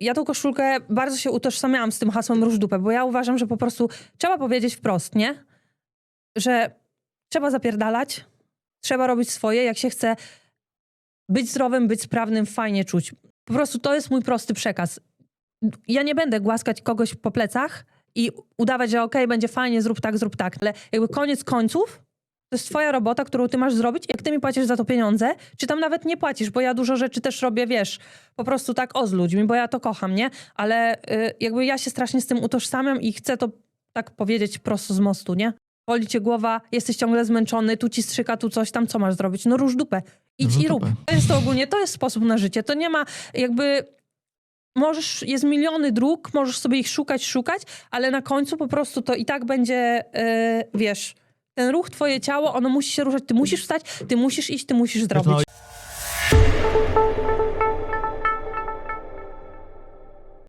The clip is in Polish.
Ja tą koszulkę bardzo się utożsamiałam z tym hasłem róż dupę, bo ja uważam, że po prostu trzeba powiedzieć wprost, nie? Że trzeba zapierdalać, trzeba robić swoje, jak się chce być zdrowym, być sprawnym, fajnie czuć. Po prostu to jest mój prosty przekaz. Ja nie będę głaskać kogoś po plecach i udawać, że okej, będzie fajnie, zrób tak, zrób tak. Ale jakby koniec końców, to jest twoja robota, którą ty masz zrobić. Jak ty mi płacisz za to pieniądze, czy tam nawet nie płacisz, bo ja dużo rzeczy też robię, wiesz, po prostu tak o z ludźmi, bo ja to kocham, nie? Ale y, jakby ja się strasznie z tym utożsamiam i chcę to tak powiedzieć prosto z mostu, nie? Boli cię głowa, jesteś ciągle zmęczony, tu ci strzyka, tu coś tam, co masz zrobić? No róż dupę. Idź Róż i rób. dupę. To jest to ogólnie, to jest sposób na życie. To nie ma jakby... Możesz, jest miliony dróg, możesz sobie ich szukać, szukać, ale na końcu po prostu to i tak będzie, y, wiesz, ten ruch, twoje ciało, ono musi się ruszać, ty musisz wstać, ty musisz iść, ty musisz zrobić.